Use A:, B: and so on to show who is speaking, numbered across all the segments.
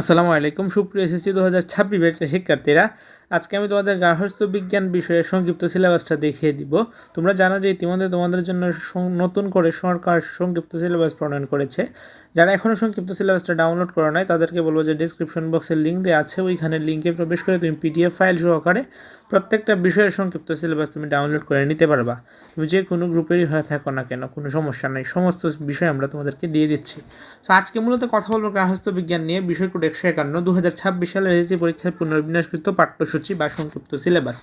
A: আসসালামু আলাইকুম। সুপ্রিয় এসএসসি দু হাজার ছাব্বিশ ব্যাচের শিক্ষার্থীরা, আজকে আমি তোমাদের গার্হস্থ্য বিজ্ঞান বিষয়ে সংক্ষিপ্ত সিলেবাসটা দেখিয়ে দিব। তোমরা জানো যে ইতিমধ্যে তোমাদের জন্য নতুন করে সরকার সংক্ষিপ্ত সিলেবাস প্রণয়ন করেছে। যারা এখনও সংক্ষিপ্ত সিলেবাসটা ডাউনলোড করো নাই, তাদেরকে বলব যে ডিসক্রিপশন বক্সের লিঙ্ক দেওয়া আছে। ওইখানে লিঙ্কে প্রবেশ করে তুমি পিডিএফ ফাইল সহকারে প্রত্যেকটা বিষয়ের সংক্ষিপ্ত সিলেবাস তুমি ডাউনলোড করে নিতে পারবা। তুমি যে কোনো গ্রুপেরই হয়ে থাকো না কেন, কোনো সমস্যা নেই। সমস্ত বিষয় আমরা তোমাদেরকে দিয়ে দিচ্ছি। তো আজকে মূলত কথা বলব গ্রাহস্থ বিজ্ঞান নিয়ে, বিষয় কোড একশো একান্ন দু হাজার ছাব্বিশ সালের এসএসসি পরীক্ষার পুনর্বিন্যাসকৃত পাঠ্যসূচি বা সংক্ষিপ্ত সিলেবাস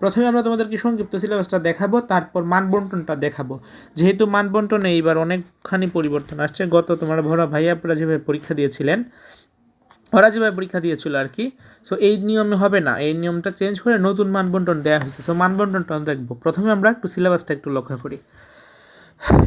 A: প্রথমে আমরা তোমাদেরকে সংক্ষিপ্ত সিলেবাসটা দেখাবো, তারপর মানবন্টনটা দেখাবো। যেহেতু মানবন্টনে এইবার অনেকখানি পরিবর্তন আসছে, গত তোমার ভরা ভাইয়াপরা যেভাবে পরীক্ষা দিয়েছিলেন ওরা যেভাবে পরীক্ষা দিয়েছিল আর কি সো এই নিয়মে হবে না। এই নিয়মটা চেঞ্জ করে নতুন মানবন্টন দেওয়া হয়েছে। সো মানবন্টনটা দেখব। প্রথমে আমরা একটু সিলেবাসটা একটু লক্ষ্য করি।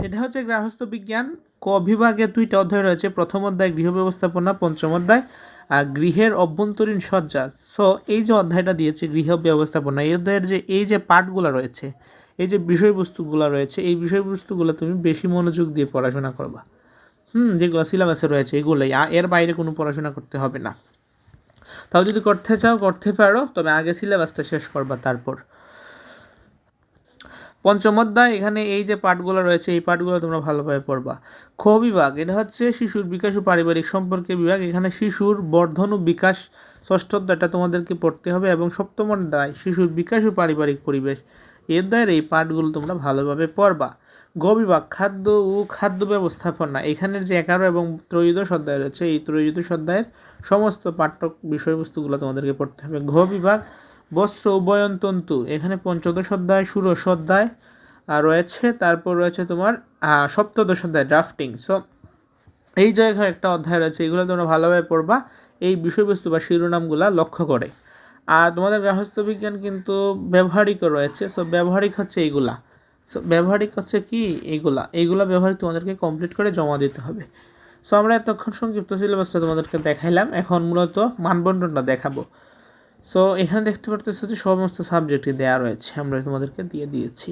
A: এটা হচ্ছে গৃহস্থ বিজ্ঞান। ক বিভাগে দুইটা অধ্যায় রয়েছে। প্রথম অধ্যায় গৃহ ব্যবস্থাপনা, পঞ্চম অধ্যায়, আর গৃহের অভ্যন্তরীণ সজ্জা। সো এই যে অধ্যায়টা দিয়েছে গৃহ ব্যবস্থাপনা, এই অধ্যায়ের যে, এই যে পাঠগুলো রয়েছে, এই যে বিষয়বস্তুগুলো রয়েছে, এই বিষয়বস্তুগুলো তুমি বেশি মনোযোগ দিয়ে পড়াশোনা করবা। হুম, যেগুলো সিলেবাসে রয়েছে, এগুলোই। এর বাইরে কোনো পড়াশোনা করতে হবে না। তাও যদি করতে চাও, করতে পারো, তবে আগে সিলেবাসটা শেষ করবা তারপর। পঞ্চম অধ্যায়, এখানে এই যে পাঠগুলো রয়েছে, এই পাঠগুলো তোমরা ভালোভাবে পড়বা। খ বিভাগ, এটা হচ্ছে শিশুর বিকাশ ও পারিবারিক সম্পর্কে বিভাগ। এখানে শিশুর বর্ধন ও বিকাশ, ষষ্ঠ অধ্যায়টা তোমাদেরকে পড়তে হবে। এবং সপ্তম অধ্যায়, শিশুর বিকাশ ও পারিবারিক পরিবেশ। এই দ্বারা এই পাঠগুলো তোমরা ভালোভাবে পড়বা। গ বিভাগ খাদ্য ও খাদ্য ব্যবস্থাপনা, এখানের যে এগারো এবং ত্রয়োদশ অধ্যায় রয়েছে, এই ত্রয়োদশ অধ্যায়ের সমস্ত পাঠ্য বিষয়বস্তুগুলো তোমাদেরকে পড়তে হবে। ঘ বিভাগ বস্ত্র ও বয়নতন্তু, এখানে পঞ্চদশ অধ্যায়, ষোড়শ অধ্যায় রয়েছে। তারপর রয়েছে তোমার সপ্তদশ অধ্যায় ড্রাফটিং সো এই জায়গায় একটা অধ্যায় রয়েছে, এগুলো তোমরা ভালোভাবে পড়বা। এই বিষয়বস্তু বা শিরোনামগুলা লক্ষ্য করে। আর তোমাদের গৃহস্থ বিজ্ঞান কিন্তু ব্যবহারিকও রয়েছে সো ব্যবহারিক হচ্ছে এইগুলা। সো ব্যবহারিক হচ্ছে কি? এইগুলা। এইগুলা ব্যবহারিক তোমাদেরকে কমপ্লিট করে জমা দিতে হবে। সো আমরা এতক্ষণ সংক্ষিপ্ত সিলেবাসটা তোমাদেরকে দেখাইলাম। এখন মূলত মানবন্টনটা দেখাবো। সো এখানে দেখতে পারতেছো যে সমস্ত সাবজেক্টই দেওয়া রয়েছে, আমরা তোমাদেরকে দিয়ে দিয়েছি।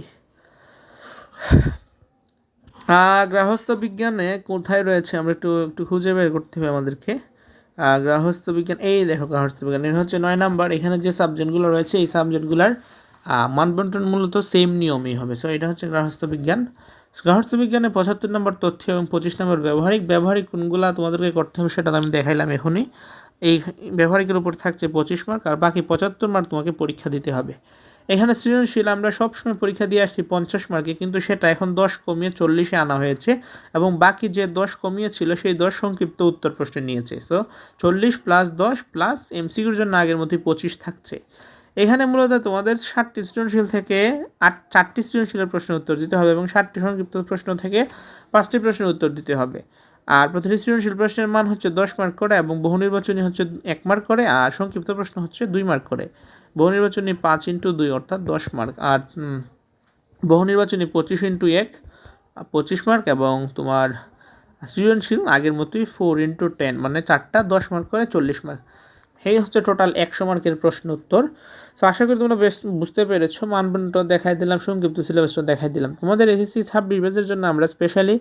A: আর গৃহস্থ বিজ্ঞানে কোথায় রয়েছে? আমরা একটু একটু খুঁজে বের করতে হবে আমাদেরকে। আহ, গৃহস্থ বিজ্ঞান এই দেখো গৃহস্থ বিজ্ঞান এটা হচ্ছে নয় নাম্বার এখানে যে সাবজেক্টগুলো রয়েছে এই সাবজেক্টগুলোর মানবন্টন মূলত সেম নিয়মই হবে। সো এটা হচ্ছে গৃহস্থ বিজ্ঞান। গৃহস্থ বিজ্ঞানে পঁচাত্তর নম্বর তথ্য এবং পঁচিশ নম্বর ব্যবহারিক ব্যবহারিক কোনগুলো তোমাদেরকে করতে হবে সেটা আমি দেখাইলাম এখনই। এই ব্যবহারিকের উপর থাকছে পঁচিশ মার্ক আর বাকি পঁচাত্তর মার্ক তোমাকে পরীক্ষা দিতে হবে। এখানে সৃজনশীল আমরা সবসময় পরীক্ষা দিয়ে আসছি পঞ্চাশ মার্কে, কিন্তু সেটা এখন দশ কমিয়ে চল্লিশে আনা হয়েছে এবং বাকি যে দশ কমিয়ে ছিল সেই দশ সংক্ষিপ্ত উত্তর প্রশ্নে নিয়েছে। তো চল্লিশ প্লাস দশ প্লাস এমসিকিউর জন্য আগের মতোই পঁচিশ থাকছে। এখানে মূলত তোমাদের ষাটটি সৃজনশীল থেকে আট, চারটি সৃজনশীলের প্রশ্নের উত্তর দিতে হবে এবং ষাটটি সংক্ষিপ্ত প্রশ্ন থেকে পাঁচটি প্রশ্নের উত্তর দিতে হবে। আর প্রতিটি সৃজনশীল প্রশ্নের মান হচ্ছে দশ মার্ক করে এবং বহু নির্বাচনী হচ্ছে এক মার্ক করে, আর সংক্ষিপ্ত প্রশ্ন হচ্ছে দুই মার্ক করে। বহু নির্বাচনী পাঁচ ইন্টু দুই অর্থাৎ দশ মার্ক। আর উম, বহু নির্বাচনী পঁচিশ ইন্টু এক পঁচিশ মার্ক এবং তোমার সৃজনশীল আগের মতোই ফোর ইন্টু টেন মানে চারটা দশ মার্ক করে চল্লিশ মার্ক। এই হচ্ছে টোটাল একশো মার্কের প্রশ্ন উত্তর। সো আশা করি তোমরা বেশ বুঝতে পেরেছ মানবন্টন দেখাই দিলাম সংক্ষিপ্ত সিলেবাসটা দেখাই দিলাম। তোমাদের এসএসসি ছাব্বিশ ব্যাচের জন্য আমরা স্পেশালি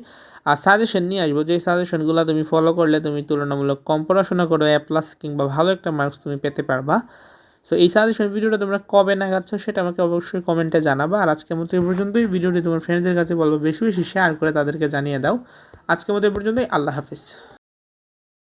A: আর সাজেশন নিয়ে আসব। যে সাজেশনগুলো তুমি ফলো করলে তুমি তুলনামূলক কম পড়াশোনা করে এ প্লাস কিংবা ভালো একটা মার্কস তুমি পেতে পারবা। সো এই সাজেশন ভিডিওটা তোমরা কবে নাগাচ্ছ সেটা আমাকে অবশ্যই কমেন্টে জানাবা। আর আজকের মতো এই পর্যন্তই। ভিডিওটি তোমার ফ্রেন্ডসদের কাছে বলব, বেশি বেশি শেয়ার করে তাদেরকে জানিয়ে দাও। আজকের মতো এ পর্যন্তই। আল্লাহ হাফিজ।